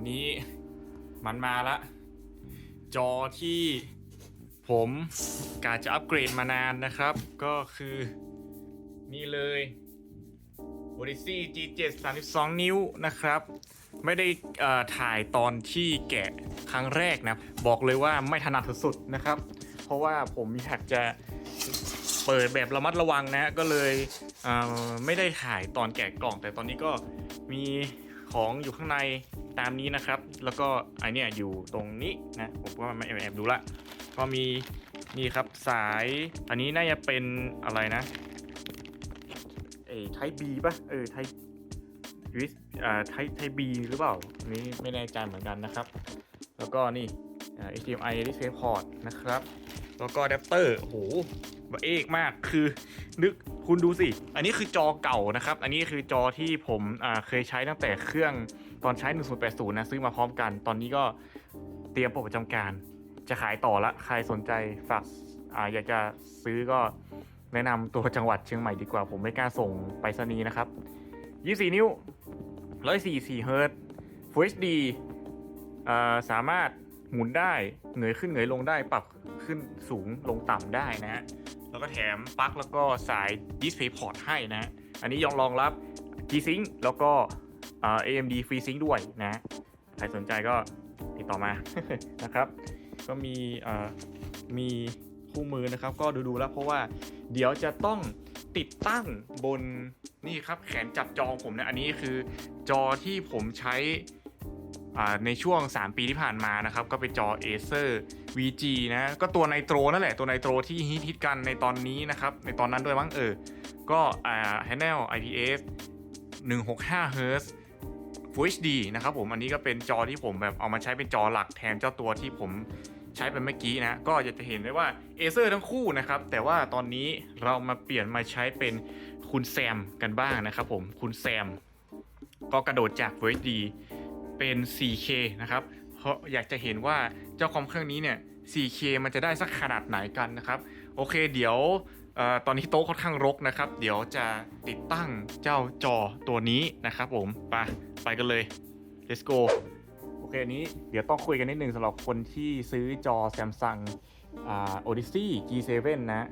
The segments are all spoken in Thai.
วันนี้มันมาละ จอที่ผมกาจะอัปเกรดมานานนะครับ ก็คือนี่เลย Odyssey G7 32 นิ้วนะครับ ไม่ได้ถ่ายตอนที่แกะครั้งแรกนะ บอกเลยว่าไม่ถนัดสุดๆนะครับ เพราะว่าผมอยากจะเปิดแบบระมัดระวังนะ ก็เลยเไม่ได้ถ่ายตอนแกะกล่อง แต่ตอนนี้ก็มี ของอยู่ข้างในตามนี้นะครับ แล้วก็ไอเนี่ยอยู่ตรงนี้นะผมก็มาแอบดูละก็มีนี่ครับสายอันนี้น่าจะเป็นอะไรนะเอไทบีป่ะเออไทวิสอ่าไทไทบีหรือเปล่าอันนี้ไม่แน่ใจเหมือนกันนะครับ แล้วก็นี่อ่า HDMI Display Port นะครับ แล้วก็อะแดปเตอร์โอ้โหบะเอกมากคือนึก คุณดูสิ อันนี้คือจอเก่านะครับ อันนี้คือจอที่ผมเคยใช้ตั้งแต่เครื่องตอนใช้ 1080 นะ ซื้อมาพร้อมกัน ตอนนี้ก็เตรียมปลดประจำการ จะขายต่อละ ใครสนใจฝากออยากจะซื้อก็แนะนำตัวจังหวัดเชียงใหม่ดีกว่า ผมไม่กล้าส่งไปรษณีนะครับ 24 นิ้ว 144 เฮิร์ต Full HD สามารถหมุนได้เหงยขึ้นเหงยลงได้ปรับขึ้นสูงลงต่ำได้นะฮะ แล้วก็แถมปลั๊กแล้วก็สาย Display Port ให้นะอันนี้ยองรองรับ G-Sync แล้วก็ AMD FreeSync ด้วยนะใครสนใจก็ติดต่อมานะครับ ก็มีมีคู่มือนะครับก็ดูๆแล้วเพราะว่าเดี๋ยวจะต้องติดตั้งบนนี่ครับแขนจับจองผมนะ อันนี้คือจอที่ผมใช้ ในช่วง 3 ปีที่ผ่านมานะครับ ก็เป็นจอ Acer VG นะก็ตัวไนโตรนั่นแหละตัวไนโตรที่ฮิตฮิตกันในตอนนี้นะครับ ในตอนนั้นด้วยมั้งเออ ก็อ่า Hanel IPS 165 Hz Full HD นะครับผมอันนี้ก็เป็นจอที่ผมแบบเอามาใช้เป็นจอหลักแทนเจ้าตัวที่ผมใช้ไปเมื่อกี้นะ ก็จะเห็นได้ว่า Acer ทั้งคู่นะครับ แต่ว่าตอนนี้เรามาเปลี่ยนมาใช้เป็นคุณแซมกันบ้างนะครับผมคุณแซมก็กระโดดจาก Full HD เป็น 4K นะครับ เพราะอยากจะเห็นว่าเจ้าคอมเครื่องนี้เนี่ย 4K มันจะได้สักขนาดไหนกันนะครับ โอเคเดี๋ยวออตอนนี้โต๊ะค่อนข้างรกนะครับ เดี๋ยวจะติดตั้งเจ้าจอตัวนี้นะครับผม ไปไปกันเลย let's go โอเคอันนี้เดี๋ยวต้องคุยกันนิดนึงสำหรับคนที่ซื้อจอ Samsung อ Odyssey G7 นะ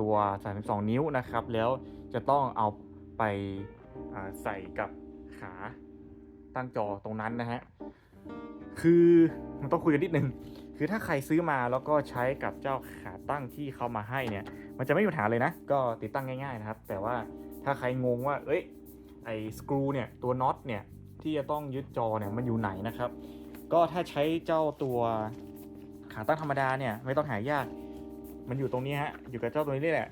ตัว 32 นิ้วนะครับ แล้วจะต้องเอาไปใส่กับขา ตั้งจอตรงนั้นนะฮะ คือมันต้องคุยกันนิดนึง คือถ้าใครซื้อมาแล้วก็ใช้กับเจ้าขาตั้งที่เขามาให้เนี่ย มันจะไม่มีปัญหาเลยนะ ก็ติดตั้งง่ายๆนะครับ แต่ว่าถ้าใครงงว่า เอ้ย ไอ้สกรูเนี่ย ตัวน็อตเนี่ย ที่จะต้องยึดจอเนี่ย มันอยู่ไหนนะครับ ก็ถ้าใช้เจ้าตัวขาตั้งธรรมดาเนี่ย ไม่ต้องหายาก มันอยู่ตรงนี้ฮะ อยู่กับเจ้าตัวนี้แหละ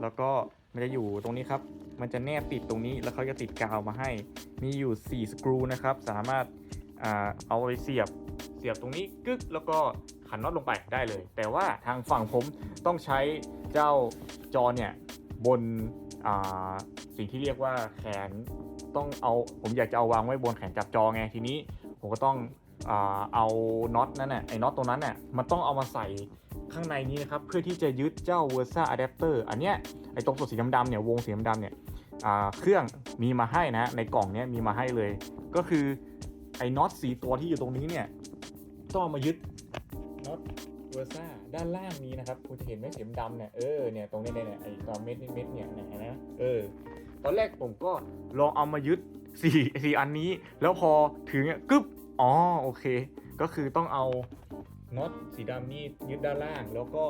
แล้วก็มันจะอยู่ตรงนี้ครับ มันจะแนบติดตรงนี้แล้วเขาจะติดกาวมาให้ มีอยู่ 4 สกรูนะครับ สามารถอเอาไปเสียบเสียบตรงนี้กึกแล้วก็ขันน็อตลงไปได้เลย แต่ว่าทางฝั่งผมต้องใช้เจ้าจอเนี่ยบนสิ่งที่เรียกว่าแขนต้องเอาผมอยากจะเอาวางไว้บนแขนจับจอไงทีนี้ ผมก็ต้องเอาน็อตนั่นน่ะไอ้น็อตตรงนั้นน่ะมันต้องเอามาใส่ข้างในนี้นะครับ เพื่อที่จะยึดเจ้า Versa Adapter อันเนี้ย ไอ้ตรงส่วนสีดำๆเนี่ยวงสีดำๆเนี่ยเครื่องมีมาให้นะในกล่องเนี้ยมีมาให้เลย ก็คือไอ้น็อตสีตัวที่อยู่ตรงนี้เนี่ยต้องมายึดน็อต Versa ด้านล่างนี้นะครับคุณจะเห็นไหมสีดำเนี่ยเออเนี่ยตรงนี้เนี่ยไอ้ตอนเม็ดเม็ดเนี่ยนี่ยเห็นะเออตอนแรกผมก็ลองเอามายึดสี่สี่อันนี้ แล้วพอถึงเนี่ยกึ๊บอ๋อโอเค ก็คือต้องเอาน็อตสีดำนี่ยึดด้านล่าง แล้วก็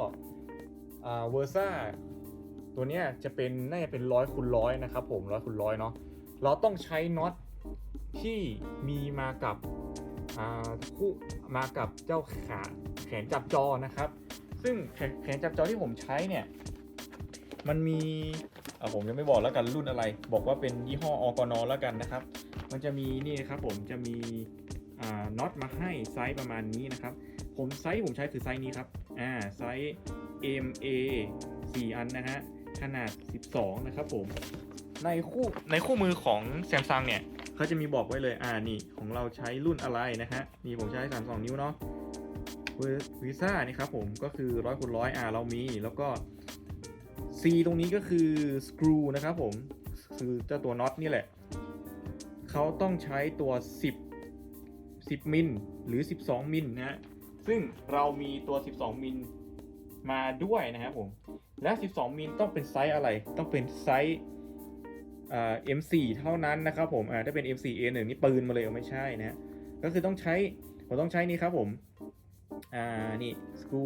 อ่าเวอร์ซ่า ตัวเนี้ยจะเป็นน่าจะเป็นร้อยคูณร้อยนะครับผมร้อยคูณร้อยเนาะเราต้องใช้น็อตที่มีมากับคู่มากับเจ้าขาแขนจับจอนะครับ ซึ่งแขนแขนจับจอที่ผมใช้เนี่ยมันมีอ่าผมจะไม่บอกแล้วกันรุ่นอะไร บอกว่าเป็นยี่ห้ออกนแล้วกันนะครับ มันจะมีนี่นะครับผมจะมีน็อตมาให้ไซส์ประมาณนี้นะครับ ผมไซส์ผมใช้คือไซส์นี้ครับอ่าไซส์ MA 4 อันนะฮะ ขนาด 12 นะครับผม ในคู่ในคู่มือของ Samsung เนี่ยเขาจะมีบอกไว้เลยอ่านี่ของเราใช้รุ่นอะไรนะฮะนี่ผมใช้ 32 นิ้วเนาะวีซ่านี่ครับผมก็คือ100คูณร้อยอ่าเรามีแล้วก็ C ตรงนี้ก็คือสกรูนะครับผมคือเจ้าตัวน็อตนี่แหละเขาต้องใช้ตัว 10 10มิลหรือ 12มิลนะฮะซึ่งเรามีตัว 12มิล มาด้วยนะครับผม และ 12 มิลต้องเป็นไซส์อะไร ต้องเป็นไซส์อ่า M4 เท่านั้นนะครับผมอ่าถ้าเป็น M4 A1 นี่ปืนมาเลยไม่ใช่นะฮะก็คือต้องใช้ ผมต้องใช้นี่ครับผม อ่า นี่สกรู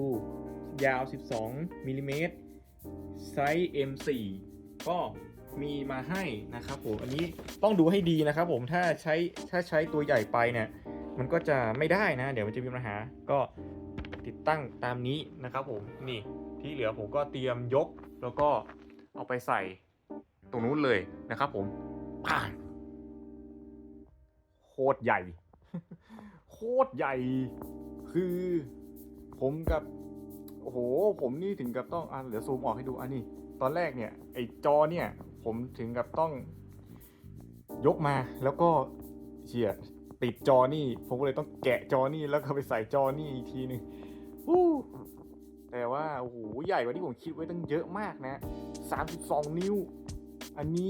ยาว 12มิลลิเมตรไซส์ M4 ก็มีมาให้นะครับผม อันนี้ต้องดูให้ดีนะครับผม ถ้าใช้ ถ้าใช้ตัวใหญ่ไปเนี่ย มันก็จะไม่ได้นะ เดี๋ยวมันจะมีปัญหา ก็ ติดตั้งตามนี้นะครับผมนี่ที่เหลือผมก็เตรียมยกแล้วก็เอาไปใส่ตรงนู้นเลยนะครับผมผ่านโคตรใหญ่ โคตรใหญ่ คือผมกับ โอ้โห ผมนี่ถึงกับต้องอะเดี๋ยวซูมออกให้ดูอันนี้ ตอนแรกเนี่ย ไอจอเนี่ย ผมถึงกับต้อง ยกมาแล้วก็เชียดติดจอนี่ ผมก็เลยต้องแกะจอนี่แล้วก็ไปใส่จอนี่อีกทีหนึ่ง แต่ว่าโอ้โหใหญ่กว่าที่ผมคิดไว้ตั้งเยอะมากนะ 32 นิ้ว อันนี้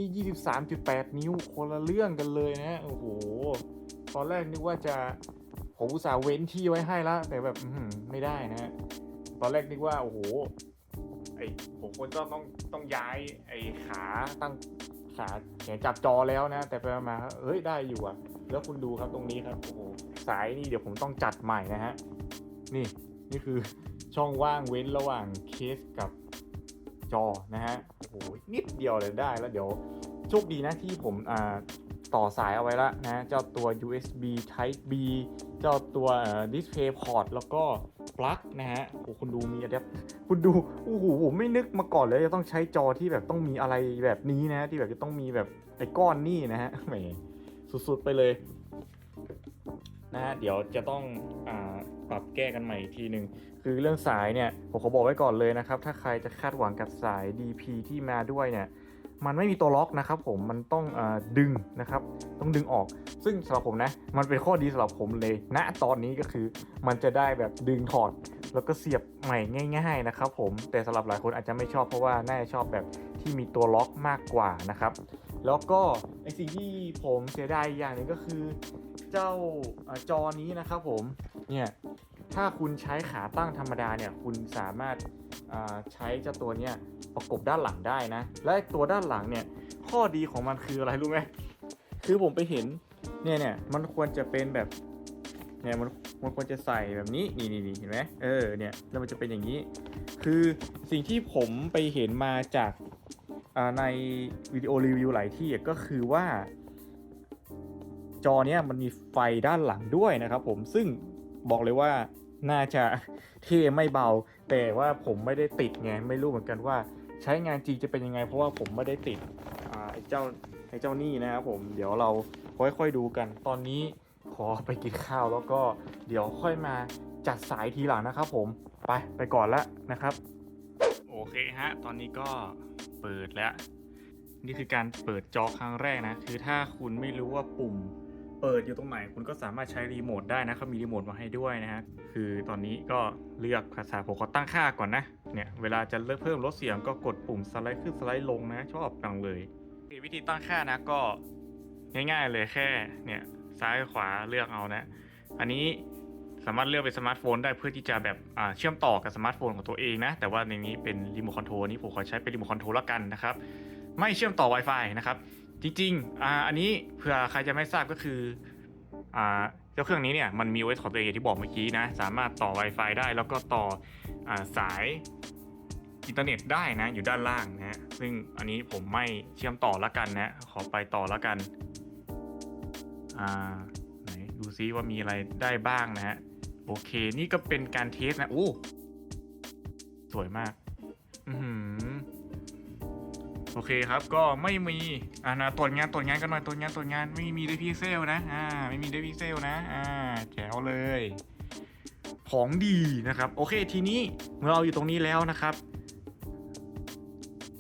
23.8 นิ้วคนละเรื่องกันเลยนะโอ้โหตอนแรกนึกว่าจะผมอุตส่าห์เว้นที่ไว้ให้แล้วแต่แบบไม่ได้นะ ตอนแรกนึกว่าโอ้โหไอผมควรต้องต้องต้องย้ายไอขาตั้งขาแขนจับจอแล้วนะ แต่ไปมาเอ้ยได้อยู่อะแล้วคุณดูครับตรงนี้ครับโอ้โหสายนี่เดี๋ยวผมต้องจัดใหม่นะฮะนี่ นี่คือช่องว่างเว้นระหว่างเคสกับจอนะฮะโอ้โหนิดเดียวเลยได้แล้วเดี๋ยวโชคดีนะที่ผมอ่าต่อสายเอาไว้ละนะเจ้าตัว USB Type B เจ้าตัว Display Port แล้วก็ปลั๊กนะฮะโอ้คุณดูมีอะแดปคุณดูโอ้โหผมไม่นึกมาก่อนเลยจะต้องใช้จอที่แบบต้องมีอะไรแบบนี้นะที่แบบจะต้องมีแบบไอ้ก้อนนี่นะฮะแหมสุดๆไปเลย นะฮะเดี๋ยวจะต้องอปรับแก้กันใหม่อีกทีหนึ่งคือเรื่องสายเนี่ยผมขอบอกไว้ก่อนเลยนะครับ ถ้าใครจะคาดหวังกับสาย DP ที่มาด้วยเนี่ยมันไม่มีตัวล็อกนะครับผมมันต้องอดึงนะครับ ต้องดึงออก ซึ่งสำหรับผมนะ มันเป็นข้อดีสำหรับผมเลยณตอนนี้ก็คือมันจะได้แบบดึงถอด แล้วก็เสียบใหม่ง่าย ๆนะครับ ผมแต่สำหรับหลายคนอาจจะไม่ชอบเพราะว่าน่าจะชอบแบบที่มีตัวล็อกมากกว่านะครับ แล้วก็ไอสิ่งที่ผมเสียดายอีกอย่างหนึ่งก็คือ เจ้าอจอนี้นะครับผมเนี่ยถ้าคุณใช้ขาตั้งธรรมดาเนี่ยคุณสามารถใช้เจ้าตัวเนี้ยประกบด้านหลังได้นะ และตัวด้านหลังเนี่ยข้อดีของมันคืออะไรรู้ไหมคือผมไปเห็นเนี่ยเนี่ยมันควรจะเป็นแบบเนี่ยมันมันควรจะใส่แบบนี้นี่นี่เห็นไหมเออเนี่ยแล้วมันจะเป็นอย่างนี้ คือสิ่งที่ผมไปเห็นมาจากในวิดีโอรีวิวหลายที่ก็คือว่า จอเนี้ยมันมีไฟด้านหลังด้วยนะครับผมซึ่งบอกเลยว่าน่าจะเท่ไม่เบา แต่ว่าผมไม่ได้ติดไงไม่รู้เหมือนกันว่า ใช้งานจริงจะเป็นยังไง เพราะว่าผมไม่ได้ติดไอ้เจ้าไอ้เจ้านี่นะครับผมเดี๋ยวเราค่อยๆดูกัน ตอนนี้ขอไปกินข้าวแล้วก็เดี๋ยวค่อยมาจัดสายทีหลังนะครับผมไปไปก่อนละนะครับ โอเคฮะ ตอนนี้ก็เปิดแล้ว นี่คือการเปิดจอครั้งแรกนะ คือถ้าคุณไม่รู้ว่าปุ่ม เปิดอยู่ตรงไหนคุณก็สามารถใช้รีโมทได้นะเขามีรีโมทมาให้ด้วยนะฮะคือตอนนี้ก็เลือกภาษาผมขอตั้งค่าก่อนนะเนี่ยเวลาจะเลือกเพิ่มลดเสียงก็กดปุ่มสไลด์ขึ้นสไลด์ลงนะ ชอบจังเลยวิธีตั้งค่านะก็ง่ายๆเลยแค่เนี่ยซ้ายขวาเลือกเอานะ อันนี้สามารถเลือกเป็นสมาร์ทโฟนได้เพื่อที่จะแบบเชื่อมต่อกับสมาร์ทโฟนของตัวเองนะ แต่ว่าในนี้เป็นรีโมทคอนโทรลนี้ผมขอใช้เป็นรีโมทคอนโทรลละกันนะครับ ไม่เชื่อมต่อ Wi-Fi นะครับ จริงๆอ่าอันนี้เผื่อใครจะไม่ทราบก็คืออ่าเจ้าเครื่องนี้เนี่ยมันมี OS ของตัวเองอย่างที่บอกเมื่อกี้นะ สามารถต่อ Wi-Fi ได้แล้วก็ต่ออาสายอินเทอร์เน็ตได้นะ อยู่ด้านล่างนะฮะซึ่งอันนี้ผมไม่เชื่อมต่อละกันนะ ขอไปต่อละกันอ่าไหนดูซิว่ามีอะไรได้บ้างนะฮะโอเค นี่ก็เป็นการเทสนะโอ้สวยมาก อือหือ โอเคครับก็ไม่มีอ่านะตรวจงานตรวจงานกันหน่อยตรวจงานตรวจงานไม่มีด้วยพิเซลนะอ่าไม่มีด้วยพิเซลนะอ่าแจ๋วเลย ของดีนะครับ โอเคทีนี้เมื่อเราอยู่ตรงนี้แล้วนะครับ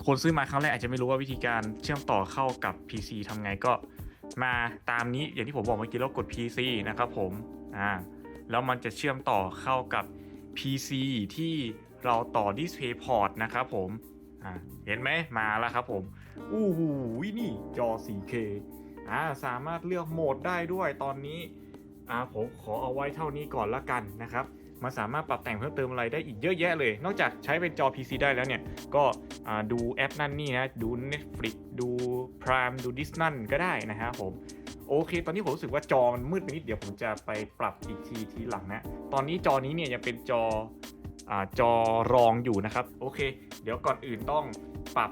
คนซื้อมาครั้งแรกอาจจะไม่รู้ว่าวิธีการเชื่อมต่อเข้ากับ PC ทำไงก็มาตามนี้อย่างที่ผมบอกเมื่อกี้แล้วกด PC นะครับผมอ่าแล้วมันจะเชื่อมต่อเข้ากับ PC ที่เราต่อ DisplayPort นะครับผม อ่าเห็นไหมมาแล้วครับผมอู้หูนี่จอ 4K อ่าสามารถเลือกโหมดได้ด้วยตอนนี้อ่าผมขอเอาไว้เท่านี้ก่อนละกันนะครับมันสามารถปรับแต่งเพิ่มเติมอะไรได้อีกเยอะแยะเลย นอกจากใช้เป็นจอ PC ได้แล้วเนี่ย ก็ดูแอปนั่นนี่นะ ดู Netflix ดู Prime ดู Disney ก็ได้นะฮะผม โอเค ตอนนี้ผมรู้สึกว่าจอมันมืดไปนิดเดี๋ยวผมจะไปปรับอีกทีทีหลังนะ ตอนนี้จอนี้เนี่ยยังเป็นจอ อจอรองอยู่นะครับ โอเค เดี๋ยวก่อนอื่นต้องปรับ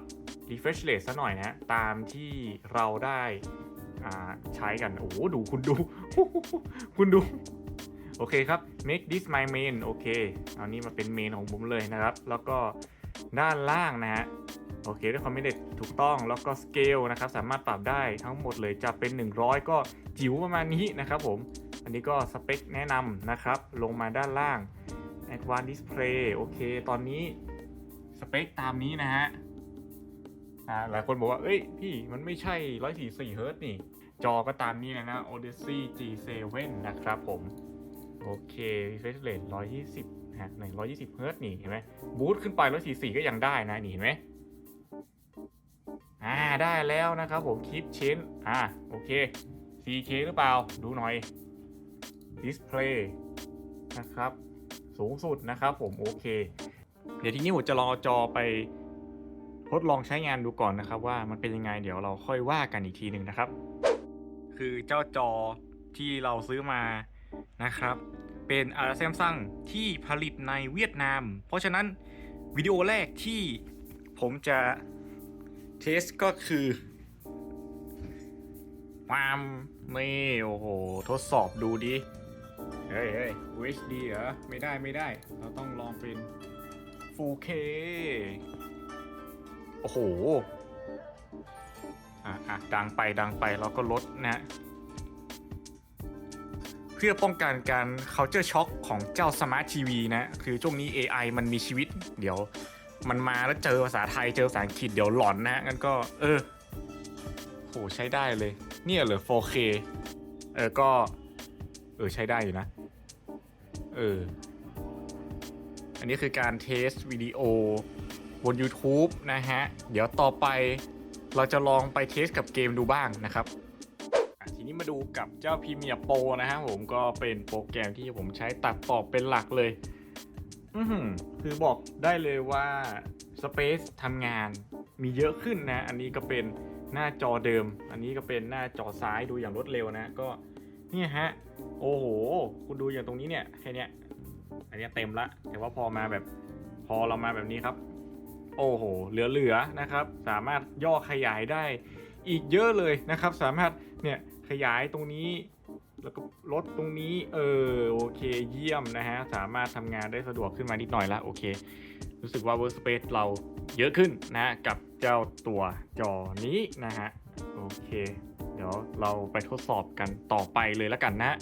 refresh rate ซะหน่อยนะตามที่เราได้ใช้กัน โอ้ดูคุณดู คุณดู โอเคครับ make this my main โอเคเอานี้มาเป็นเมนของผมเลยนะครับ แล้วก็ด้านล่างนะฮะโอเคด้วยความไม่เด็ดถูกต้องแล้วก็สเกลนะครับ สามารถปรับได้ทั้งหมดเลยจะเป็น 100 ก็จิ๋วประมาณนี้นะครับผม อันนี้ก็สเปคแนะนำนะครับ ลงมาด้านล่าง Advanced Display โอเค ตอนนี้สเปคตามนี้นะฮะอ่าหลายคนบอกว่า เอ้ย พี่มันไม่ใช่ 144เฮิร์ต์นี่ จอก็ตามนี้นะนะ Odyssey G7 นะครับผม โอเค refresh rate 120นะฮะ120เฮิร์ตนี่ เห็นไหมบูตขึ้นไป 144 ก็ยังได้นะ นี่เห็นไหมอ่า ได้แล้วนะครับผม คลิปชิ้น อ่า โอเค 4K หรือเปล่า ดูหน่อย Display นะครับ สูงสุดนะครับผมโอเค เดี๋ยวทีนี้ผมจะลองเอาจอไปทดลองใช้งานดูก่อนนะครับ ว่ามันเป็นยังไงเดี๋ยวเราค่อยว่ากันอีกทีหนึ่งนะครับ คือเจ้าจอที่เราซื้อมานะครับ เป็นอาร์ซมซังที่ผลิตในเวียดนาม เพราะฉะนั้นวิดีโอแรกที่ผมจะเทสก็คือความนี่โอ้โห ทดสอบดูดิ เฮ้ยเฮ้ย UHD เหรอ ไม่ได้ไม่ได้ เราต้องลองเป็น 4K โอ้โห อะอะดังไปดังไปเราก็ลดนะ เพื่อป้องกันการ culture shock ของเจ้า smart TV นะ คือช่วงนี้ AI มันมีชีวิต เดี๋ยวมันมาแล้วเจอภาษาไทยเจอภาษาอังกฤษเดี๋ยวหลอนนะงั้นก็ เออโหใช้ได้เลย เนี่ยเหรอ 4K เออก็ เออใช้ได้อยู่นะ เออ อันนี้คือการเทสวิดีโอบน YouTube นะฮะ เดี๋ยวต่อไปเราจะลองไปเทสกับเกมดูบ้างนะครับทีนี้มาดูกับเจ้า Premiere Pro นะฮะผมก็เป็นโปรแกรมที่ผมใช้ตัดต่อเป็นหลักเลย อือหือคือบอกได้เลยว่า Space ทำงานมีเยอะขึ้นนะ อันนี้ก็เป็นหน้าจอเดิม อันนี้ก็เป็นหน้าจอซ้ายดูอย่างรวดเร็วนะก็ เนี่ยฮะ โอ้โห คุณดูอย่างตรงนี้เนี่ยแค่เนี้ย อันนี้เต็มละ แต่ว่าพอมาแบบพอเรามาแบบนี้ครับ โอ้โห เหลือๆนะครับ สามารถย่อขยายได้อีกเยอะเลยนะครับ สามารถเนี่ยขยายตรงนี้แล้วก็ลดตรงนี้ เออ โอเค เยี่ยมนะฮะ สามารถทำงานได้สะดวกขึ้นมานิดหน่อยละ โอเค รู้สึกว่า Workspace เราเยอะขึ้นนะ กับเจ้าตัวจอนี้นะฮะ โอเค เดี๋ยวเราไปทดสอบกันต่อไปเลยแล้วกันนะ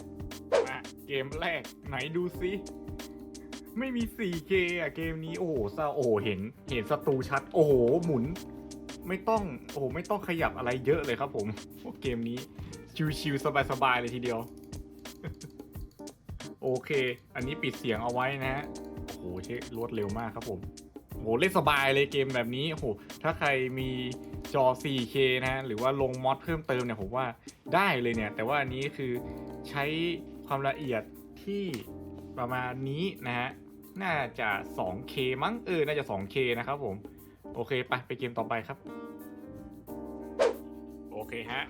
อะเกมแรกไหนดูซิไม่มี 4K อะเกมนี้โอ้โหเศร้าโอ้เห็นเห็นศัตรูชัด โอ้โหหมุน ไม่ต้องโอ้โหไม่ต้องขยับอะไรเยอะเลยครับผมโอเกมนี้ชิวๆสบายๆเลยทีเดียว โอเค อันนี้ปิดเสียงเอาไว้นะฮะโอ้โหเช็รวดเร็วมากครับผม โหเล่นสบายเลยเกมแบบนี้โหถ้าใครมีจอ 4K นะฮะหรือว่าลงมอดเพิ่มเติมเนี่ยผมว่าได้เลยเนี่ย แต่ว่าอันนี้คือใช้ความละเอียดที่ประมาณนี้นะฮะ น่าจะ 2K มั้งเออ น่าจะ 2K นะครับผม โอเค ไป ไปเกมต่อไปครับ โอเคฮะ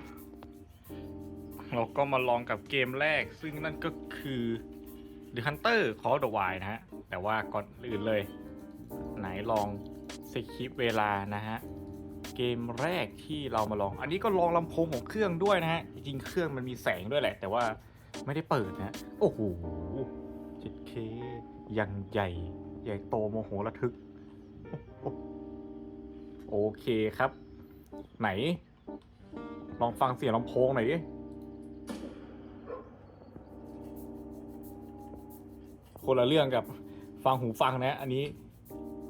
เราก็มาลองกับเกมแรก ซึ่งนั่นก็คือ The Hunter Call of the Wild นะฮะ แต่ว่าก่อนอื่นเลย ไหนลองสคริปเวลานะฮะ เกมแรกที่เรามาลอง อันนี้ก็ลองลำโพงของเครื่องด้วยนะฮะ จริงเครื่องมันมีแสงด้วยแหละ แต่ว่าไม่ได้เปิดนะ โอ้โห 7K ยังใหญ่ ใหญ่โตโมโหระทึก โอเคครับ ไหน ลองฟังเสียงลำโพงหน่อยดิคนละเรื่องกับฟังหูฟังนะ อันนี้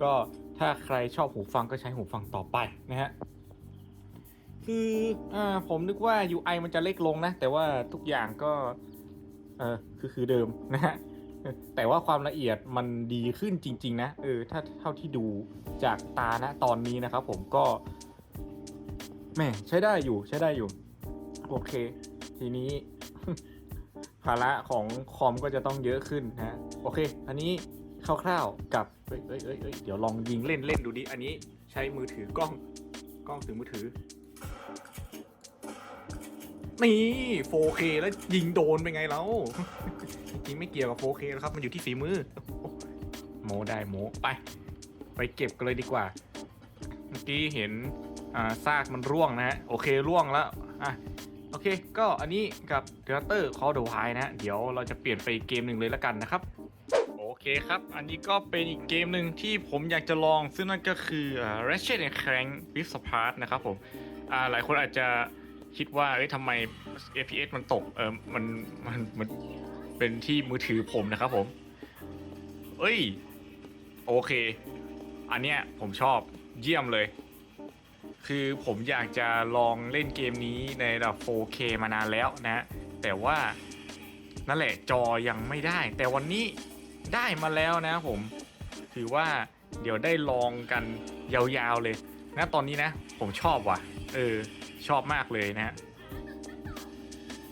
ก็ถ้าใครชอบหูฟังก็ใช้หูฟังต่อไปนะฮะคืออ่าผมนึกว่า UI มันจะเล็กลงนะ แต่ว่าทุกอย่างก็เออคือคือเดิมนะฮะแต่ว่าความละเอียดมันดีขึ้นจริง ๆ นะเออถ้าเท่าที่ดูจากตานะตอนนี้นะครับผมก็แม่ใช้ได้อยู่ใช้ได้อยู่ โอเค ทีนี้ ภาระของคอมก็จะต้องเยอะขึ้นนะโอเค อันนี้ คร่าวๆกับเอ้ยเอ้ยเอ้ยเอ้ยเดี๋ยวลองยิงเล่นเล่นดูดิอันนี้ใช้มือถือกล้องกล้องถือมือถือนี่ 4K แล้วยิงโดนเป็นไงแล้วจริงไม่เกี่ยวกับ 4K แล้วครับมันอยู่ที่ฝีมือ โมได้โมไป ไปเก็บกันเลยดีกว่า เมื่อกี้เห็นอ่าซากมันร่วงนะฮะโอเคร่วงแล้วอะโอเค ก็อันนี้กับเ e เตอร์คอร์ดไฮนะ เดี๋ยวเราจะเปลี่ยนไปเกมหนึ่งเลยละกันนะครับ เคครับ อันนี้ก็เป็นอีกเกมหนึ่งที่ผมอยากจะลอง ซึ่งนั่นก็คือ Ratchet and Clank Rift Apart นะครับผมหลายคนอาจจะคิดว่าเอ้ยทำไม FPS มันตก เออมันมันมันเป็นที่มือถือผมนะครับผม เอ้ย โอเค อันเนี้ยผมชอบเยี่ยมเลย คือผมอยากจะลองเล่นเกมนี้ในระดับ 4K มานานแล้วนะ แต่ว่านั่นแหละจอยังไม่ได้ แต่วันนี้ ได้มาแล้วนะผม ถือว่าเดี๋ยวได้ลองกันยาวๆเลยนะตอนนี้นะ ผมชอบว่ะ เออ ชอบมากเลยนะฮะ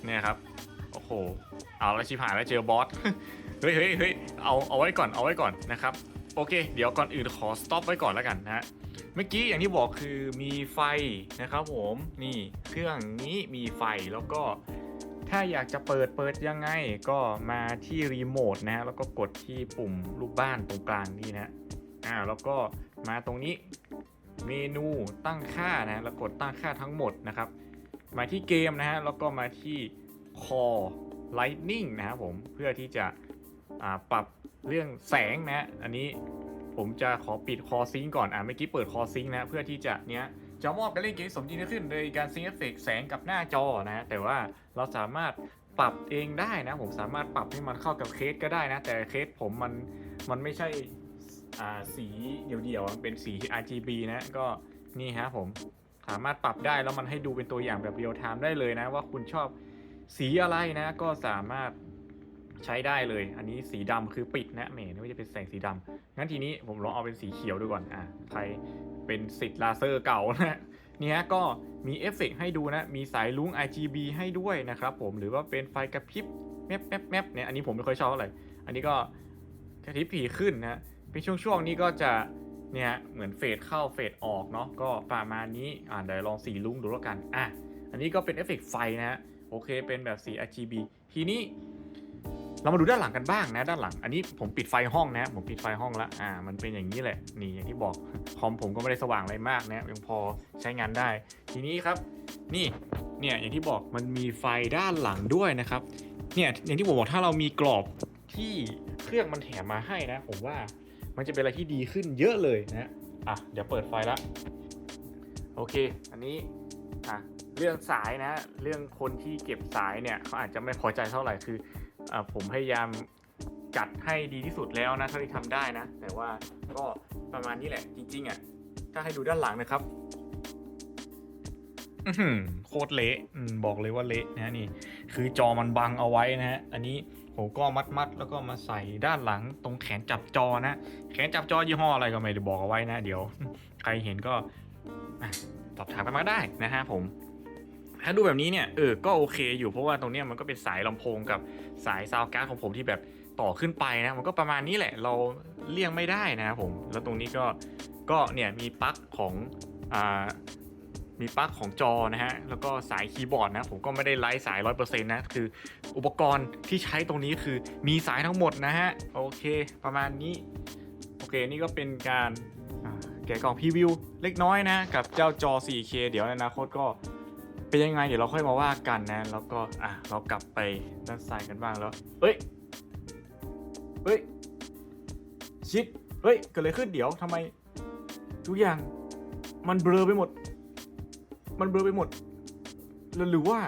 เนี่ยครับ โอ้โห เอาแล้วชิบหายแล้วเจอบอส เฮ้ยเฮ้ยเฮ้ยเอาเอาไว้ก่อนเอาไว้ก่อนนะครับ โอเค เดี๋ยวก่อนอื่นขอสต็อปไว้ก่อนแล้วกันนะฮะเมื่อกี้อย่างที่บอกคือมีไฟนะครับผมนี่เครื่องนี้มีไฟแล้วก็ ถ้าอยากจะเปิดเปิดยังไงก็มาที่รีโมทนะฮะแล้วก็กดที่ปุ่มรูปบ้านตรงกลางนี่นะอ่าแล้วก็มาตรงนี้เมนูตั้งค่านะแล้วกดตั้งค่าทั้งหมดนะครับ มาที่เกมนะฮะแล้วก็มาที่ Core Lightning นะครับผมเพื่อที่จะอ่าปรับเรื่องแสงนะฮะอันนี้ผมจะขอปิดคอซิงก่อนอะเมื่อกี้เปิดคอซิงนะเพื่อที่จะเนี้ย จะมอบการเล่นเกมสมจริงขึ้นโดยการซิงเอฟเฟกแสงกับหน้าจอนะ แต่ว่าเราสามารถปรับเองได้นะ ผมสามารถปรับให้มันเข้ากับเคสก็ได้นะ แต่เคสผมมันมันไม่ใช่สีเดี่ยวๆมันเป็นสี RGB นะก็นี่ฮะผมสามารถปรับได้แล้วมันให้ดูเป็นตัวอย่างแบบเรียลไทม์ได้เลยนะ ว่าคุณชอบสีอะไรนะ ก็สามารถ ใช้ได้เลย อันนี้สีดำคือปิดนะแหมนึกว่จะเป็นแสงสีดำงั้นทีนี้ผมลองเอาเป็นสีเขียวดูก่อนอะใครเป็นสิทธิ์ลาเซอร์เก่านะนี่ฮะก็มีเอฟเฟกต์ให้ดูนะ มีสายลุ้ง RGB ให้ด้วยนะครับผมหรือว่าเป็นไฟกระพริบแมบแมบแมบเนี่ยอันนี้ผมไม่ค่อยชอบเท่าไหร่อันนี้ก็กระพริบผีขึ้นนะเป็นช่วงๆนี้ก็จะเนี่ยเหมือนเฟดเข้าเฟดออกเนาะก็ประมาณนี้อ่าเดี๋ยวลองสีลุ้งดูแล้วกันอะอันนี้ก็เป็นเอฟเฟกต์ไฟนะฮะโอเคเป็นแบบสี RGB ทีนี้ เรามาดูด้านหลังกันบ้างนะด้านหลัง อันนี้ผมปิดไฟห้องนะ ผมปิดไฟห้องละอ่า มันเป็นอย่างนี้แหละ นี่อย่างที่บอกคอมผมก็ไม่ได้สว่างอะไรมากนะยังพอใช้งานได้ ทีนี้ครับ นี่ เนี่ยอย่างที่บอกมันมีไฟด้านหลังด้วยนะครับ เนี่ยอย่างที่ผมบอกถ้าเรามีกรอบที่เครื่องมันแถมมาให้นะ ผมว่ามันจะเป็นอะไรที่ดีขึ้นเยอะเลยนะ อะ เดี๋ยวเปิดไฟละ โอเค อันนี้ อะ เรื่องสายนะ เรื่องคนที่เก็บสายเนี่ยเขาอาจจะไม่พอใจเท่าไหร่คือ ผมพยายามจัดให้ดีที่สุดแล้วนะเท่าที่ทำได้นะ แต่ว่าก็ประมาณนี้แหละ จริง ๆอะถ้าให้ดูด้านหลังนะครับโคตรเละบอกเลยว่าเละนะนี่ คือจอมันบังเอาไว้นะฮะอันนี้ผมก็มัดมัดๆแล้วก็มาใส่ด้านหลังตรงแขนจับจอนะ แขนจับจอยี่ห้ออะไรก็ไม่ได้บอกเอาไว้นะ เดี๋ยว ใครเห็นก็สอบถามกันมาได้นะฮะผม ถ้าดูแบบนี้เนี่ยเออก็โอเคอยู่เพราะว่าตรงเนี้ยมันก็เป็นสายลำโพงกับสายซาว์การ์ดของผมที่แบบต่อขึ้นไปนะมันก็ประมาณนี้แหละเราเลี่ยงไม่ได้นะครับผมแล้วตรงนี้ก็ก็เนี่ยมีปลั๊กของอ่ามีปลั๊กของจอนะฮะ แล้วก็สายคีย์บอร์ดนะ ผมก็ไม่ได้ไล่สาย 100%นะ คืออุปกรณ์ที่ใช้ตรงนี้คือมีสายทั้งหมดนะฮะ โอเค ประมาณนี้ โอเค นี่ก็เป็นการแกะกล่องพรีวิวเล็กน้อยนะ กับเจ้าจอ 4K เดี๋ยวในอนาคตก็ เป็นยังไงเดี๋ยวเราค่อยมาว่ากันนะ แล้วก็อะเรากลับไปด้านซ้ายกันบ้างแล้วเฮ้ยเฮ้ยชิดเฮ้ยเกิดอะไรขึ้นเดี๋ยวทำไม ทุกอย่าง มันเบลอไปหมด มันเบลอไปหมด หรือหรือว่า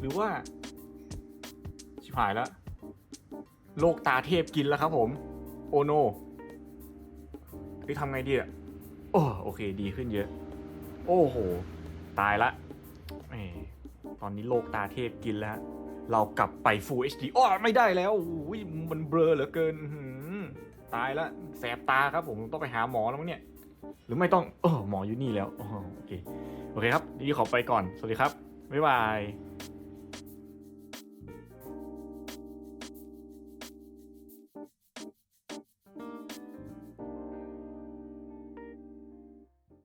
หรือว่า ชิบหายแล้วโลกตาเทพกินแล้วครับผม โอโนเฮ้ยทำไงดีอะโอ้โอเค ดีขึ้นเยอะ โอ้โห ตายละ ตอนนี้โลกตาเทพกินแล้ว เรากลับไป Full HD อ๋อไม่ได้แล้วอุ้ยมันเบลอเหลือเกินตายแล้วแสบตาครับผมต้องไปหาหมอแล้วมั้งเนี่ย หรือไม่ต้องเออหมออยู่นี่แล้วโอเคโอเคครับนี่ขอไปก่อน สวัสดีครับ บ๊ายบาย